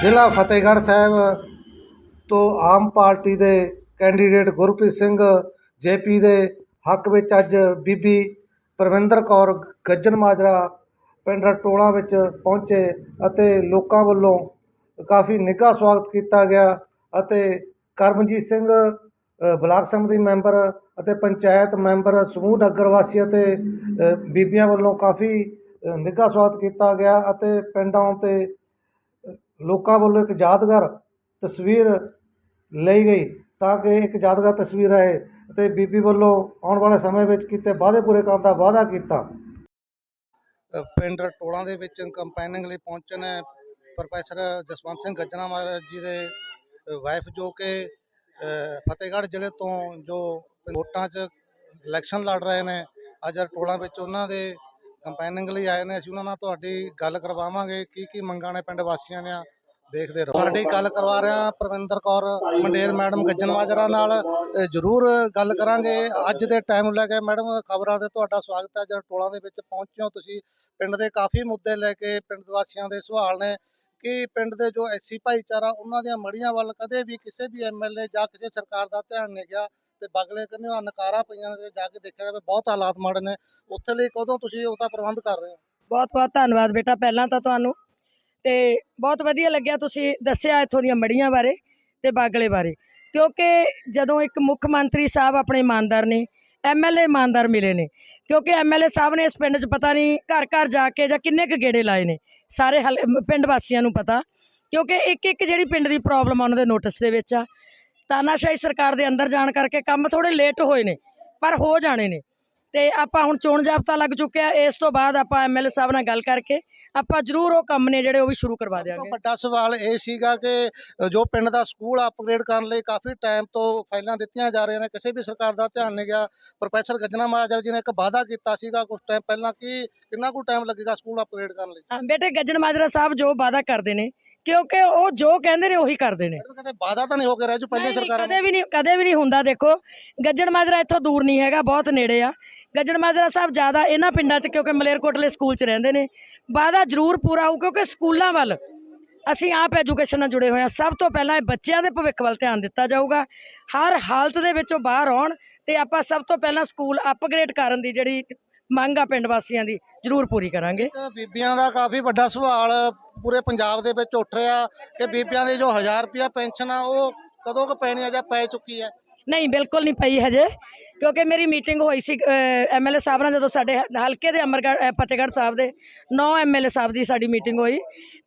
ਜ਼ਿਲ੍ਹਾ ਫਤਿਹਗੜ੍ਹ ਸਾਹਿਬ ਤੋਂ ਆਮ ਪਾਰਟੀ ਦੇ ਕੈਂਡੀਡੇਟ ਗੁਰਪ੍ਰੀਤ ਸਿੰਘ, ਜੇਪੀ ਦੇ ਹੱਕ ਵਿੱਚ ਅੱਜ ਬੀਬੀ ਪਰਵਿੰਦਰ ਕੌਰ ਗੱਜਣ ਮਾਜਰਾ ਪਿੰਡ ਟੋਲਾ ਵਿੱਚ ਪਹੁੰਚੇ ਅਤੇ ਲੋਕਾਂ ਵੱਲੋਂ ਕਾਫੀ ਨਿੱਘਾ ਸਵਾਗਤ ਕੀਤਾ ਗਿਆ ਅਤੇ ਕਰਮਜੀਤ ਸਿੰਘ ਬਲਾਕ ਸਮਿਤੀ ਮੈਂਬਰ ਅਤੇ ਪੰਚਾਇਤ ਮੈਂਬਰ, ਸਮੂਹ ਨਗਰ ਵਾਸੀ ਅਤੇ ਬੀਬੀਆਂ ਵੱਲੋਂ ਕਾਫੀ ਨਿੱਘਾ ਸਵਾਗਤ ਕੀਤਾ ਗਿਆ ਅਤੇ ਪਿੰਡਾਂ ਤੇ ਲੋਕਾਂ ਵੱਲੋਂ ਇੱਕ ਯਾਦਗਾਰ ਤਸਵੀਰ ਲਈ ਗਈ ਤਾਂ ਕਿ ਇੱਕ ਯਾਦਗਾਰ ਤਸਵੀਰ ਰਹੇ ਅਤੇ ਬੀਬੀ ਵੱਲੋਂ ਆਉਣ ਵਾਲੇ ਸਮੇਂ ਵਿੱਚ ਕੀਤੇ ਵਾਅਦੇ ਪੂਰੇ ਕਰਨ ਦਾ ਵਾਅਦਾ ਕੀਤਾ। ਪਿੰਡ ਟੋਲਾਂ ਦੇ ਵਿੱਚ ਕੰਪੇਨਿੰਗ ਲਈ ਪਹੁੰਚੇ ਨੇ ਪ੍ਰੋਫੈਸਰ ਜਸਵੰਤ ਸਿੰਘ ਗੱਜਣਾ ਮਹਾਰਾਜ ਜੀ ਦੇ ਵਾਈਫ ਜੋ ਕਿ ਫਤਿਹਗੜ੍ਹ ਜ਼ਿਲ੍ਹੇ ਤੋਂ ਜੋ ਵੋਟਾਂ 'ਚ ਇਲੈਕਸ਼ਨ ਲੜ ਰਹੇ ਨੇ, ਅੱਜ ਟੋਲਾਂ ਵਿੱਚ ਉਹਨਾਂ ਦੇ ਕੰਪੇਨਿੰਗ ਲਈ ਆਏ ਨੇ, ਅਸੀਂ ਉਹਨਾਂ ਨਾਲ ਤੁਹਾਡੀ ਗੱਲ ਕਰਵਾਵਾਂਗੇ, ਕੀ ਕੀ ਮੰਗਾਂ ਨੇ ਪਿੰਡ ਵਾਸੀਆਂ ਦੀਆਂ, ਦੇਖਦੇ ਰਹੋ। ਤੁਹਾਡੀ ਗੱਲ ਕਰਵਾ ਰਿਹਾ ਪ੍ਰਵਿੰਦਰ ਕੌਰ ਮੰਡੇਰ, ਮੈਡਮ ਗੱਜਣ ਨਾਲ ਜ਼ਰੂਰ ਗੱਲ ਕਰਾਂਗੇ। ਅੱਜ ਦੇ ਟਾਈਮ ਲੈ ਕੇ ਮੈਡਮ, ਖਬਰਾਂ ਦੇ ਤੁਹਾਡਾ ਸਵਾਗਤ ਹੈ ਜਦ ਟੋਲਾਂ ਦੇ ਵਿੱਚ ਪਹੁੰਚਿਓ ਤੁਸੀਂ। ਪਿੰਡ ਦੇ ਕਾਫੀ ਮੁੱਦੇ ਲੈ ਕੇ ਪਿੰਡ ਵਾਸੀਆਂ ਦੇ ਸਵਾਲ ਨੇ, ਕਿ ਪਿੰਡ ਦੇ ਜੋ ਐਸੀ ਭਾਈਚਾਰਾ, ਉਹਨਾਂ ਦੀਆਂ ਮੜੀਆਂ ਵੱਲ ਕਦੇ ਵੀ ਕਿਸੇ ਵੀ ਐਮਐਲਏ ਜਾਂ ਕਿਸੇ ਸਰਕਾਰ ਦਾ ਧਿਆਨ ਨਹੀਂ ਗਿਆ। ਤੇ ਬਗਲੇ ਕੰਨੇ ਆ ਨਕਾਰਾ ਪਈਆਂ ਨੇ ਤੇ ਜਾ ਕੇ ਦੇਖਿਆ ਜਾਵੇ ਬਹੁਤ ਹਾਲਾਤ ਮਾੜੇ ਨੇ। ਉੱਥੇ ਲਈ ਕਦੋਂ ਤੁਸੀਂ ਉਹਦਾ ਪ੍ਰਬੰਧ ਕਰ ਰਹੇ ਹੋ? ਬਹੁਤ ਬਹੁਤ ਧੰਨਵਾਦ ਬੇਟਾ, ਪਹਿਲਾਂ ਤਾਂ ਤੁਹਾਨੂੰ। ਤੇ ਬਹੁਤ ਵਧੀਆ ਲੱਗਿਆ ਤੁਸੀਂ ਦੱਸਿਆ ਇੱਥੋਂ ਦੀਆਂ ਮੜੀਆਂ ਬਾਰੇ ਤੇ ਬਾਗਲੇ ਬਾਰੇ। ਕਿਉਂਕਿ ਜਦੋਂ ਇੱਕ ਮੁੱਖ ਮੰਤਰੀ ਸਾਹਿਬ ਆਪਣੇ ਇਮਾਨਦਾਰ ਨੇ ਐਮਐਲਏ ਇਮਾਨਦਾਰ ਮਿਲੇ ਨੇ, ਕਿਉਂਕਿ ਐਮਐਲਏ ਸਾਹਿਬ ਨੇ ਇਸ ਪਿੰਡ 'ਚ ਪਤਾ ਨਹੀਂ ਘਰ ਘਰ ਜਾ ਕੇ ਜਾਂ ਕਿੰਨੇ ਕੁ ਗੇੜੇ ਲਾਏ ਨੇ, ਸਾਰੇ ਹਲ- ਪਿੰਡ ਵਾਸੀਆਂ ਨੂੰ ਪਤਾ। ਕਿਉਂਕਿ ਇੱਕ ਇੱਕ ਜਿਹੜੀ ਪਿੰਡ ਦੀ ਪ੍ਰੋਬਲਮ ਆ, ਉਹਨਾਂ ਦੇ ਨੋਟਿਸ ਦੇ ਵਿੱਚ ਆ। ਤਾਨਾਸ਼ਾਹੀ ਸਰਕਾਰ ਦੇ ਅੰਦਰ ਜਾਣ ਕਰਕੇ ਕੰਮ ਥੋੜੇ ਲੇਟ ਹੋਏ ਨੇ ਪਰ ਹੋ ਜਾਣੇ ਨੇ। ਤੇ ਆਪਾਂ ਹੁਣ ਚੋਣ ਜਾਬਤਾ ਲੱਗ ਚੁੱਕਿਆ ਇਸ ਤੋਂ ਬਾਅਦ ਆਪਾਂ ਐਮਐਲਏ ਸਾਹਿਬ ਨਾਲ ਗੱਲ ਕਰਕੇ ਆਪਾਂ ਜ਼ਰੂਰ ਉਹ ਕੰਮ ਨੇ ਜਿਹੜੇ ਉਹ ਵੀ ਸ਼ੁਰੂ ਕਰਵਾ ਸਭ ਤੋਂ ਦਿਆਂਗੇ। ਵੱਡਾ ਸਵਾਲ ਇਹ ਸੀਗਾ ਕਿ ਜੋ ਪਿੰਡ ਦਾ ਸਕੂਲ ਅਪਗ੍ਰੇਡ ਕਰਨ ਲਈ ਕਾਫੀ ਟਾਈਮ ਤੋਂ ਫਾਈਲਾਂ ਦਿੱਤੀਆਂ ਜਾ ਰਹੀਆਂ ਨੇ ਕਿਸੇ ਵੀ ਸਰਕਾਰ ਦਾ ਧਿਆਨ ਨਹੀਂ ਗਿਆ। ਪ੍ਰੋਫੈਸਰ ਗੱਜਣਾ ਮਹਾਰਾਜ ਜੀ ਨੇ ਇੱਕ ਵਾਅਦਾ ਕੀਤਾ ਸੀਗਾ ਕੁਝ ਟਾਈਮ ਪਹਿਲਾਂ ਕਿ ਕਿੰਨਾ ਕੁ ਟਾਈਮ ਲੱਗੇਗਾ ਸਕੂਲ ਅਪਗ੍ਰੇਡ ਕਰਨ ਲਈ? ਹਾਂ, ਬੇਟੇ ਗੱਜਣ ਮਾਜਰਾ ਸਾਹਿਬ ਜੋ ਵਾਅਦਾ ਕਰਦੇ ਨੇ ਕਿਉਂਕਿ ਉਹ ਜੋ ਕਹਿੰਦੇ ਨੇ ਉਹੀ ਕਰਦੇ ਨੇ। ਕਹਿੰਦੇ ਵਾਅਦਾ ਤਾਂ ਨਹੀਂ ਹੋ ਕੇ ਰਹਿ ਜੂ ਪਹਿਲੇ ਨਹੀਂ, ਸਰਕਾਰਾਂ ਕਦੇ ਵੀ ਨਹੀਂ ਕਦੇ ਵੀ ਨਹੀਂ ਹੁੰਦਾ ਦੇਖੋ। ਗੱਜਣ ਮਾਜਰਾ ਇੱਥੋਂ ਦੂਰ ਨਹੀਂ ਹੈਗਾ ਬਹੁਤ ਨੇੜੇ ਆ। ਗੱਜਣ ਮਾਜਰਾ ਸਾਹਿਬ ਜ਼ਿਆਦਾ ਇਹਨਾਂ ਪਿੰਡਾਂ 'ਚ ਕਿਉਂਕਿ ਮਲੇਰਕੋਟਲੇ ਸਕੂਲ 'ਚ ਰਹਿੰਦੇ ਨੇ। ਵਾਅਦਾ ਜ਼ਰੂਰ ਪੂਰਾ ਹੋਊ ਕਿਉਂਕਿ ਸਕੂਲਾਂ ਵੱਲ ਅਸੀਂ ਆਪ ਐਜੂਕੇਸ਼ਨ ਨਾਲ ਜੁੜੇ ਹੋਏ ਹਾਂ। ਸਭ ਤੋਂ ਪਹਿਲਾਂ ਇਹ ਬੱਚਿਆਂ ਦੇ ਭਵਿੱਖ ਵੱਲ ਧਿਆਨ ਦਿੱਤਾ ਜਾਊਗਾ। ਹਰ ਹਾਲਤ ਦੇ ਵਿੱਚੋਂ ਬਾਹਰ ਆਉਣ ਤੇ ਆਪਾਂ ਸਭ ਤੋਂ ਪਹਿਲਾਂ ਸਕੂਲ ਅਪਗ੍ਰੇਡ ਕਰਨ ਦੀ ਜਿਹੜੀ ਮੰਗ ਆ ਪਿੰਡ ਵਾਸੀਆਂ ਦੀ ਜ਼ਰੂਰ ਪੂਰੀ ਕਰਾਂਗੇ। ਇੱਕ ਬੀਬੀਆਂ ਦਾ ਕਾਫੀ ਵੱਡਾ ਸਵਾਲ ਪੂਰੇ ਪੰਜਾਬ ਦੇ ਵਿੱਚ ਉੱਠ ਰਿਹਾ ਕਿ ਬੀਬੀਆਂ ਦੀ ਜੋ 1000 ਰੁਪਿਆ ਪੈਨਸ਼ਨ ਆ, ਉਹ ਕਦੋਂ ਕੁ ਪੈਣੀ ਆ ਜਾਂ ਪੈ ਚੁੱਕੀ ਹੈ ਨਹੀਂ, ਬਿਲਕੁਲ ਨਹੀਂ ਪਈ ਹਜੇ, ਕਿਉਂਕਿ ਮੇਰੀ ਮੀਟਿੰਗ ਹੋਈ ਸੀ ਐਮਐਲਏ ਸਾਹਿਬ ਨਾਲ ਜਦੋਂ ਸਾਡੇ ਹਲਕੇ ਦੇ ਅਮਰਗੜ੍ਹ ਫਤਿਹਗੜ੍ਹ ਸਾਹਿਬ ਦੇ ਨੌ ਐਮਐਲਏ ਸਾਹਿਬ ਦੀ ਸਾਡੀ ਮੀਟਿੰਗ ਹੋਈ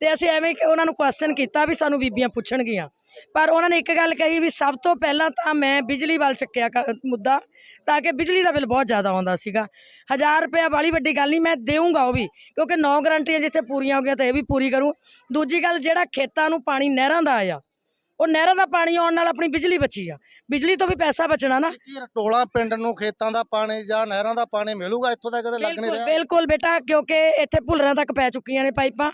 ਤੇ ਅਸੀਂ ਐਵੇਂ ਕਿ ਉਹਨਾਂ ਨੂੰ ਕੁਐਸਚਨ ਕੀਤਾ ਵੀ ਸਾਨੂੰ ਬੀਬੀਆਂ ਪੁੱਛਣਗੀਆਂ। ਪਰ ਉਹਨਾਂ ਨੇ ਇੱਕ ਗੱਲ ਕਹੀ ਵੀ ਸਭ ਤੋਂ ਪਹਿਲਾਂ ਤਾਂ ਮੈਂ ਬਿਜਲੀ ਵੱਲ ਚੱਕਿਆ ਕ- ਮੁੱਦਾ ਤਾਂ ਕਿ ਬਿਜਲੀ ਦਾ ਬਿੱਲ ਬਹੁਤ ਜ਼ਿਆਦਾ ਆਉਂਦਾ ਸੀਗਾ। ਹਜ਼ਾਰ ਰੁਪਇਆ ਵਾਲੀ ਵੱਡੀ ਗੱਲ ਨਹੀਂ ਮੈਂ ਦੇਵਾਂਗਾ ਉਹ ਵੀ ਕਿਉਂਕਿ ਨੌ ਗਰੰਟੀਆਂ ਜਿੱਥੇ ਪੂਰੀਆਂ ਹੋ ਗਈਆਂ ਤਾਂ ਇਹ ਵੀ ਪੂਰੀ ਕਰੂੰ। ਦੂਜੀ ਗੱਲ ਜਿਹੜਾ ਖੇਤਾਂ ਨੂੰ ਪਾਣੀ ਨਹਿਰਾਂ ਦਾ ਆਇਆ ਉਹ ਨਹਿਰਾਂ ਦਾ ਪਾਣੀ ਆਉਣ ਨਾਲ ਆਪਣੀ ਬਿਜਲੀ ਬਚੀ ਆ। ਬਿਜਲੀ ਤੋਂ ਵੀ ਪੈਸਾ ਬਚਣਾ ਨਾ। ਕੀ ਰਟੋਲਾ ਪਿੰਡ ਨੂੰ ਖੇਤਾਂ ਦਾ ਪਾਣੀ ਜਾਂ ਨਹਿਰਾਂ ਦਾ ਪਾਣੀ ਮਿਲੂਗਾ? ਇੱਥੋਂ ਤੱਕ ਕਦੇ ਲੱਗ ਨਹੀਂ ਬਿਲਕੁਲ ਰਿਹਾ ਬਿਲਕੁਲ ਬੇਟਾ ਕਿਉਂਕਿ ਇੱਥੇ ਭੁੱਲਰਾਂ ਤੱਕ ਪੈ ਚੁੱਕੀਆਂ ਨੇ ਪਾਈਪਾਂ।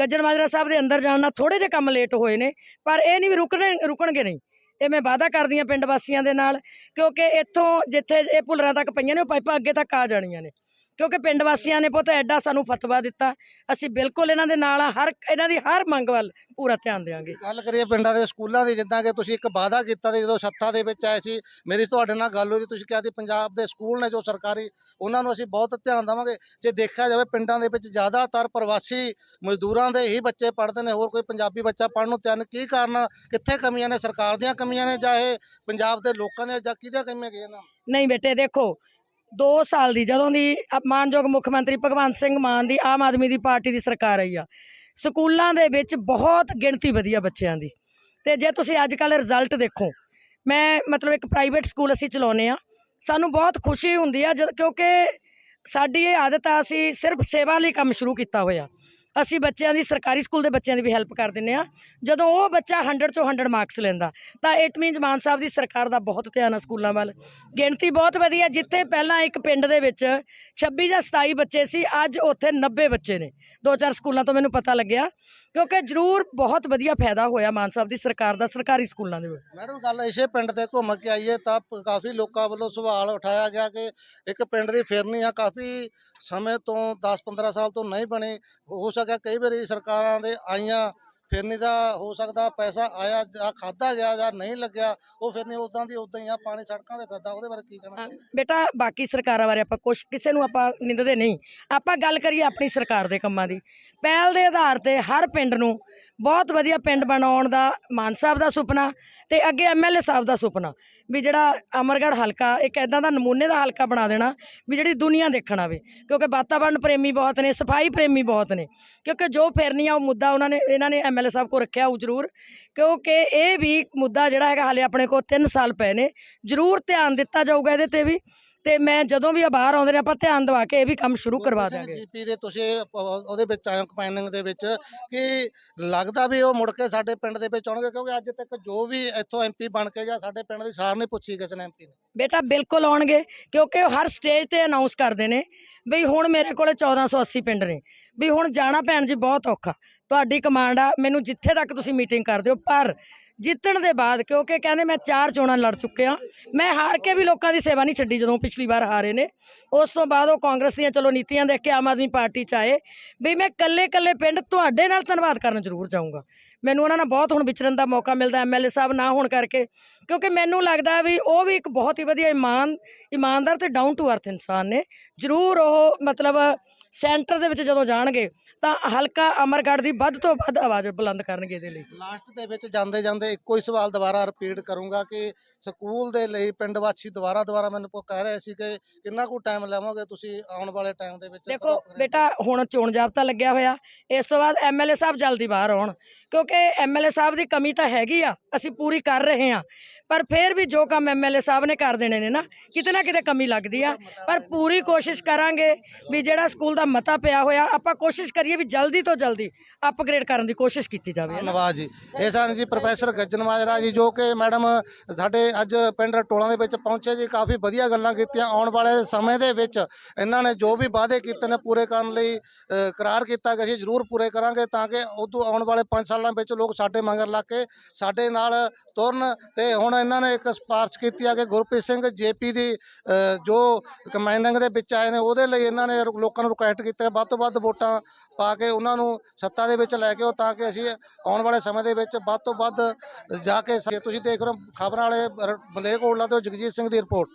ਗੱਜਣ ਮਾਜਰਾ ਸਾਹਿਬ ਦੇ ਅੰਦਰ ਜਾਣ ਨਾਲ ਥੋੜੇ ਜਿਹੇ ਕੰਮ ਲੇਟ ਹੋਏ ਨੇ, ਪਰ ਇਹ ਨਹੀਂ ਵੀ ਰੁਕਣੇ, ਰੁਕਣਗੇ ਨਹੀਂ। ਇਹ ਮੈਂ ਵਾਅਦਾ ਕਰਦੀ ਹਾਂ ਪਿੰਡ ਵਾਸੀਆਂ ਦੇ ਨਾਲ, ਕਿਉਂਕਿ ਇੱਥੋਂ ਜਿੱਥੇ ਇਹ ਭੁੱਲਰਾਂ ਤੱਕ ਪਈਆਂ ਨੇ, ਉਹ ਪਾਈਪਾਂ ਅੱਗੇ ਤੱਕ ਆ ਜਾਣੀਆਂ ਨੇ। ਕਿਉਂਕਿ ਪਿੰਡ ਵਾਸੀਆਂ ਨੇ ਪੁੱਤ ਐਡਾ ਸਾਨੂੰ ਫਤਵਾ ਦਿੱਤਾ। ਅਸੀਂ ਬਿਲਕੁਲ ਇਹਨਾਂ ਦੇ ਨਾਲ ਆ, ਹਰ ਇਹਨਾਂ ਦੀ ਹਰ ਮੰਗ ਵੱਲ ਪੂਰਾ ਧਿਆਨ ਦੇਵਾਂਗੇ ਗੱਲ ਕਰੀਏ ਪਿੰਡਾਂ ਦੇ ਸਕੂਲਾਂ ਦੀ ਜਿੱਦਾਂ ਕਿ ਤੁਸੀਂ ਇੱਕ ਵਾਅਦਾ ਕੀਤਾ ਸੀ ਜਦੋਂ ਸੱਤਾ ਦੇ ਵਿੱਚ ਆਏ ਸੀ ਮੇਰੀ ਤੁਹਾਡੇ ਨਾਲ ਗੱਲ ਹੋਈ ਤੁਸੀਂ ਕਿਹਾ ਸੀ ਪੰਜਾਬ ਦੇ ਸਕੂਲ ਨੇ ਜੋ ਸਰਕਾਰੀ ਉਹਨਾਂ ਨੂੰ ਅਸੀਂ ਬਹੁਤ ਧਿਆਨ ਦੇਵਾਂਗੇ। ਜੇ ਦੇਖਿਆ ਜਾਵੇ ਪਿੰਡਾਂ ਦੇ ਵਿੱਚ ਜ਼ਿਆਦਾਤਰ ਪ੍ਰਵਾਸੀ ਮਜ਼ਦੂਰਾਂ ਦੇ ਹੀ ਬੱਚੇ ਪੜ੍ਹਦੇ ਨੇ ਹੋਰ ਕੋਈ ਪੰਜਾਬੀ ਬੱਚਾ ਪੜ੍ਹਨ ਨੂੰ ਤਿਆਰ ਕੀ ਕਾਰਨ ਕਿੱਥੇ ਕਮੀਆਂ ਨੇ ਸਰਕਾਰ ਦੀਆਂ ਕਮੀਆਂ ਨੇ ਜਾਂ ਇਹ ਪੰਜਾਬ ਦੇ ਲੋਕਾਂ ਦੀਆਂ ਜਾਂ ਕਿਹਦੀਆਂ ਕਮੀਆਂ ਗਈਆਂ ਨੇ? ਨਹੀਂ ਬੇਟੇ ਦੇਖੋ 2 ਸਾਲ ਦੀ, ਜਦੋਂ ਦੀ ਮਾਨਯੋਗ ਮੁੱਖ ਮੰਤਰੀ ਭਗਵੰਤ ਸਿੰਘ ਮਾਨ ਦੀ ਆਮ ਆਦਮੀ ਦੀ ਪਾਰਟੀ ਦੀ ਸਰਕਾਰ ਆਈ ਆ, ਸਕੂਲਾਂ ਦੇ ਵਿੱਚ ਬਹੁਤ ਗਿਣਤੀ ਵਧੀਆ ਬੱਚਿਆਂ ਦੀ। ਤੇ ਜੇ ਤੁਸੀਂ ਅੱਜ ਕੱਲ ਰਿਜ਼ਲਟ ਦੇਖੋ, ਮੈਂ ਮਤਲਬ ਇੱਕ ਪ੍ਰਾਈਵੇਟ ਸਕੂਲ ਅਸੀਂ ਚਲਾਉਂਦੇ ਆ ਸਾਨੂੰ ਬਹੁਤ ਖੁਸ਼ੀ ਹੁੰਦੀ ਆ ਜਦ, ਕਿਉਂਕਿ ਸਾਡੀ ਇਹ ਆਦਤ ਆ, ਅਸੀਂ ਸਿਰਫ ਸੇਵਾ ਲਈ ਕੰਮ ਸ਼ੁਰੂ ਕੀਤਾ ਹੋਇਆ। ਅਸੀਂ ਬੱਚਿਆਂ ਦੀ ਸਰਕਾਰੀ ਸਕੂਲ ਦੇ ਬੱਚਿਆਂ ਦੀ ਵੀ ਹੈਲਪ ਕਰ ਦਿੰਦੇ ਆ ਜਦੋਂ ਉਹ ਬੱਚਾ 100 ਚੋਂ 100 ਮਾਰਕਸ ਲੈਂਦਾ, ਤਾਂ ਇਟ ਮੀਨਸ ਮਾਨ ਸਾਹਿਬ ਦੀ ਸਰਕਾਰ ਦਾ ਬਹੁਤ ਧਿਆਨ ਆ ਸਕੂਲਾਂ ਵੱਲ। ਗਿਣਤੀ ਬਹੁਤ ਵਧੀਆ, ਜਿੱਥੇ ਪਹਿਲਾਂ ਇੱਕ ਪਿੰਡ ਦੇ ਵਿੱਚ 26 ਜਾਂ 27 ਬੱਚੇ ਸੀ, ਅੱਜ ਉੱਥੇ 90 ਬੱਚੇ ਨੇ। ਦੋ ਚਾਰ ਸਕੂਲਾਂ ਤੋਂ ਮੈਨੂੰ ਪਤਾ ਲੱਗਿਆ। ਕਿਉਂਕਿ ਜ਼ਰੂਰ ਬਹੁਤ ਵਧੀਆ ਫਾਇਦਾ ਹੋਇਆ ਮਾਨ ਸਾਹਿਬ ਦੀ ਸਰਕਾਰ ਦਾ, ਸਰਕਾਰੀ ਸਕੂਲਾਂ ਦੇ ਵਿੱਚ। ਮੈਡਮ, ਗੱਲ ਇਸੇ ਪਿੰਡ ਤੇ ਘੁੰਮ ਕੇ ਆਈਏ ਤਾਂ ਕਾਫੀ ਲੋਕਾਂ ਵੱਲੋਂ ਸਵਾਲ ਉਠਾਇਆ ਗਿਆ ਕਿ ਇੱਕ ਪਿੰਡ ਦੀ ਫਿਰਨੀ ਆ ਕਾਫੀ ਸਮੇਂ ਤੋਂ 10-15 ਸਾਲ ਤੋਂ ਨਹੀਂ ਬਣੀ। ਹੋ ਸਕਿਆ ਕਈ ਵਾਰੀ ਸਰਕਾਰਾਂ ਦੇ ਆਈਆਂ ਫਿਰਨੀ ਦਾ ਹੋ ਸਕਦਾ ਪੈਸਾ ਆਇਆ ਜਾਂ ਖਾਦਾ ਗਿਆ ਜਾਂ ਨਹੀਂ ਲੱਗਿਆ, ਉਹ ਫਿਰਨੀ ਉਦਾਂ ਦੀ ਉਦਾਂ ਹੀ ਆ, ਪਾਣੀ ਸੜਕਾਂ ਤੇ ਫਿਰਦਾ, ਉਹਦੇ ਬਾਰੇ ਕੀ ਕਹਿਣਾ? ਬੇਟਾ ਬਾਕੀ ਸਰਕਾਰਾਂ ਬਾਰੇ ਆਪਾਂ ਕੁਛ ਕਿਸੇ ਨੂੰ ਆਪਾਂ ਨਿੰਦਦੇ ਨਹੀਂ। ਆਪਾਂ ਗੱਲ ਕਰੀਏ ਆਪਣੀ ਸਰਕਾਰ ਦੇ ਕੰਮਾਂ ਦੀ। ਪਹਿਲ ਦੇ ਆਧਾਰ ਤੇ ਹਰ ਪਿੰਡ ਨੂੰ ਬਹੁਤ ਵਧੀਆ ਪਿੰਡ ਬਣਾਉਣ ਦਾ ਮਾਨ ਸਾਹਿਬ ਦਾ ਸੁਪਨਾ ਤੇ ਅੱਗੇ ਐਮਐਲਏ ਸਾਹਿਬ ਦਾ ਸੁਪਨਾ। ਵੀ ਜਿਹੜਾ ਅਮਰਗੜ੍ਹ ਹਲਕਾ, ਇੱਕ ਐਦਾਂ ਦਾ ਨਮੂਨੇ ਦਾ ਹਲਕਾ ਬਣਾ ਦੇਣਾ ਵੀ ਜਿਹੜੀ ਦੁਨੀਆ ਦੇਖਣ ਆਵੇ, ਕਿਉਂਕਿ ਵਾਤਾਵਰਣ ਪ੍ਰੇਮੀ ਬਹੁਤ ਨੇ, ਸਫ਼ਾਈ ਪ੍ਰੇਮੀ ਬਹੁਤ ਨੇ, ਕਿਉਂਕਿ ਜੋ ਫਿਰਨੀ ਆ ਉਹ ਮੁੱਦਾ ਉਹਨਾਂ ਨੇ, ਇਹਨਾਂ ਨੇ ਐਮਐਲਏ ਸਾਹਿਬ ਕੋ ਰੱਖਿਆ ਉਹ ਜ਼ਰੂਰ, ਕਿਉਂਕਿ ਇਹ ਵੀ ਮੁੱਦਾ ਜਿਹੜਾ ਹੈਗਾ ਹਾਲੇ ਆਪਣੇ ਕੋਲ 3 ਸਾਲ ਪਏ ਨੇ, ਜ਼ਰੂਰ ਧਿਆਨ ਦਿੱਤਾ ਜਾਊਗਾ ਇਹਦੇ ਤੇ ਵੀ ਤੇ ਮੈਂ ਜਦੋਂ ਵੀ ਇਹ ਬਾਹਰ ਆਉਂਦੇ ਨੇ ਆਪਾਂ ਧਿਆਨ ਦਵਾ ਕੇ ਇਹ ਵੀ ਕੰਮ ਸ਼ੁਰੂ ਕਰਵਾ ਦਿਆਂਗੇ। ਜੀਪੀ ਦੇ ਤੁਸੀਂ ਅਹ, ਉਹਦੇ ਵਿੱਚ ਕੰਪਾਈਨਿੰਗ ਦੇ ਵਿੱਚ ਕਿ ਲੱਗਦਾ ਵੀ ਉਹ ਮੁੜ ਕੇ ਸਾਡੇ ਪਿੰਡ ਦੇ ਵਿੱਚ ਆਉਣਗੇ ਕਿਉਂਕਿ ਅੱਜ ਤੱਕ ਜੋ ਵੀ ਇੱਥੋਂ ਐਮਪੀ ਬਣ ਕੇ ਗਿਆ ਸਾਡੇ ਪਿੰਡ ਦੀ ਸਾਰ ਨਹੀਂ ਪੁੱਛੀ ਕਿਸੇ ਨੇ ਐਮਪੀ ਨੇ। ਬੇਟਾ ਬਿਲਕੁਲ ਆਉਣਗੇ ਕਿਉਂਕਿ ਉਹ ਹਰ ਸਟੇਜ ਤੇ ਅਨਾਉਂਸ ਕਰਦੇ ਨੇ ਵੀ ਹੁਣ ਮੇਰੇ ਕੋਲੇ 1480 ਪਿੰਡ ਨੇ ਵੀ ਹੁਣ ਜਾਣਾ ਭੈਣ ਜੀ ਬਹੁਤ ਔਖਾ। ਤੁਹਾਡੀ ਕਮਾਂਡ ਆ ਮੈਨੂੰ ਜਿੱਥੇ ਤੱਕ ਤੁਸੀਂ ਮੀਟਿੰਗ ਕਰਦੇ ਹੋ ਪਰ ਜਿੱਤਣ ਦੇ ਬਾਅਦ, ਕਿਉਂਕਿ ਕਹਿੰਦੇ ਮੈਂ ਚਾਰ ਚੋਣਾਂ ਲੜ ਚੁੱਕਿਆ ਮੈਂ ਹਾਰ ਕੇ ਵੀ ਲੋਕਾਂ ਦੀ ਸੇਵਾ ਨਹੀਂ ਛੱਡੀ ਜਦੋਂ ਪਿਛਲੀ ਵਾਰ ਹਾਰੇ ਨੇ। ਉਸ ਤੋਂ ਬਾਅਦ ਉਹ ਕਾਂਗਰਸ ਦੀਆਂ ਚਲੋ ਨੀਤੀਆਂ ਦੇਖ ਕੇ ਆਮ ਆਦਮੀ ਪਾਰਟੀ ਚ ਆਏ। ਵੀ ਮੈਂ ਕੱਲੇ ਕੱਲੇ ਪਿੰਡ ਤੁਹਾਡੇ ਨਾਲ ਧੰਨਵਾਦ ਕਰਨ ਜ਼ਰੂਰ ਜਾਊਂਗਾ। ਮੈਨੂੰ ਉਹਨਾਂ ਨਾਲ ਬਹੁਤ ਹੁਣ ਵਿਚਰਨ ਦਾ ਮੌਕਾ ਮਿਲਦਾ ਐਮਐਲਏ ਸਾਹਿਬ ਨਾ ਹੋਣ ਕਰਕੇ। ਕਿਉਂਕਿ ਮੈਨੂੰ ਲੱਗਦਾ ਵੀ ਉਹ ਵੀ ਇੱਕ ਬਹੁਤ ਹੀ ਵਧੀਆ ਇਮਾਨ, ਇਮਾਨਦਾਰ ਤੇ ਡਾਊਨ ਟੂ ਅਰਥ ਇਨਸਾਨ ਨੇ। ਜ਼ਰੂਰ ਉਹ ਮਤਲਬ ਸੈਂਟਰ ਦੇ ਵਿੱਚ ਜਦੋਂ ਜਾਣਗੇ ਤਾਂ ਹਲਕਾ ਅਮਰਗੜ੍ਹ ਦੀ ਵੱਧ ਤੋਂ ਵੱਧ ਆਵਾਜ਼ ਬੁਲੰਦ ਕਰਨਗੇ ਇਹਦੇ ਲਈ। ਲਾਸਟ ਦੇ ਵਿੱਚ ਜਾਂਦੇ ਜਾਂਦੇ ਇੱਕੋ ਹੀ ਸਵਾਲ ਦੁਬਾਰਾ ਰਿਪੀਟ ਕਰੂੰਗਾ ਕਿ ਸਕੂਲ ਦੇ ਲਈ ਪਿੰਡ ਵਾਸੀ ਦੁਬਾਰਾ ਦੁਬਾਰਾ ਮੈਨੂੰ ਪੁ- ਕਹਿ ਰਹੇ ਸੀ ਕਿ ਕਿੰਨਾ ਕੁ ਟਾਈਮ ਲਵੋਗੇ ਤੁਸੀਂ ਆਉਣ ਵਾਲੇ ਟਾਈਮ ਦੇ ਵਿੱਚ? ਦੇਖੋ? ਬੇਟਾ ਹੁਣ ਚੋਣ ਜਾਬਤਾ ਲੱਗਿਆ ਹੋਇਆ। ਇਸ ਤੋਂ ਬਾਅਦ ਐਮਐਲਏ ਸਾਹਿਬ ਜਲਦੀ ਬਾਹਰ ਆਉਣ। ਕਿਉਂਕਿ ਐਮਐਲਏ ਸਾਹਿਬ ਦੀ ਕਮੀ ਤਾਂ ਹੈਗੀ ਆ। ਅਸੀਂ ਪੂਰੀ ਕਰ ਰਹੇ ਹਾਂ। ਪਰ ਫਿਰ ਵੀ ਜੋ ਕੰਮ ਐਮਐਲਏ ਸਾਹਿਬ ਨੇ ਕਰ ਦੇਣੇ ਨੇ ਨਾ, ਕਿਤੇ ਨਾ ਕਿਤੇ ਕਮੀ ਲੱਗਦੀ ਆ। ਪਰ ਪੂਰੀ ਕੋਸ਼ਿਸ਼ ਕਰਾਂਗੇ ਵੀ ਜਿਹੜਾ ਸਕੂਲ ਦਾ ਮਤਾ ਪਿਆ ਹੋਇਆ, ਆਪਾਂ ਕੋਸ਼ਿਸ਼ ਕਰੀਏ ਵੀ ਜਲਦੀ ਤੋਂ ਜਲਦੀ ਅਪਗ੍ਰੇਡ ਕਰਨ ਦੀ ਕੋਸ਼ਿਸ਼ ਕੀਤੀ ਜਾਵੇ ਧੰਨਵਾਦ ਜੀ। ਇਹ ਸਨ ਜੀ ਪ੍ਰੋਫੈਸਰ ਗੱਜਨ ਮਾਜਰਾ ਜੀ ਜੋ ਕਿ ਮੈਡਮ ਸਾਡੇ ਅੱਜ ਪਿੰਡ ਟੋਲਾਂ ਦੇ ਵਿੱਚ ਪਹੁੰਚੇ ਜੀ ਕਾਫੀ ਵਧੀਆ ਗੱਲਾਂ ਕੀਤੀਆਂ। ਆਉਣ ਵਾਲੇ ਸਮੇਂ ਦੇ ਵਿੱਚ ਇਹਨਾਂ ਨੇ ਜੋ ਵੀ ਵਾਅਦੇ ਕੀਤੇ ਨੇ ਪੂਰੇ ਕਰਨ ਲਈ ਅ, ਕਰਾਰ ਕੀਤਾ ਕਿ ਅਸੀਂ ਜ਼ਰੂਰ ਪੂਰੇ ਕਰਾਂਗੇ ਤਾਂ ਕਿ ਉਦੋਂ ਆਉਣ ਵਾਲੇ 5 ਸਾਲਾਂ ਵਿੱਚ ਲੋਕ ਸਾਡੇ ਮਗਰ ਲੱਗ ਕੇ ਸਾਡੇ ਨਾਲ ਤੁਰਨ। ਤੇ ਹੁਣ ਇਹਨਾਂ ਨੇ ਇੱਕ ਸਿਫਾਰਿਸ਼ ਕੀਤੀ ਆ ਕਿ ਗੁਰਪ੍ਰੀਤ ਸਿੰਘ ਜੇਪੀ ਦੀ ਜੋ ਕਮਾਂਡਿੰਗ ਦੇ ਵਿੱਚ ਆਏ ਨੇ ਉਹਦੇ ਲਈ ਇਹਨਾਂ ਨੇ ਲੋਕਾਂ ਨੂੰ ਰਿਕੁਐਸਟ ਕੀਤਾ। ਵੱਧ ਤੋਂ ਵੱਧ ਵੋਟਾਂ ਪਾ ਕੇ ਉਹਨਾਂ ਨੂੰ ਸੱਤਾ ਦੇ ਵਿੱਚ ਲੈ ਕੇ ਆਓ ਤਾਂ ਕਿ ਅਸੀਂ ਆਉਣ ਵਾਲੇ ਸਮੇਂ ਦੇ ਵਿੱਚ ਵੱਧ ਤੋਂ ਵੱਧ ਜਾ ਕੇ ਤੁਸੀਂ ਦੇਖ ਰਹੇ ਹੋ ਖਬਰਾਂ ਵਾਲੇ ਰ- ਮਲੇਰਕੋਟਲਾ ਤੋਂ ਜਗਜੀਤ ਸਿੰਘ ਦੀ ਰਿਪੋਰਟ।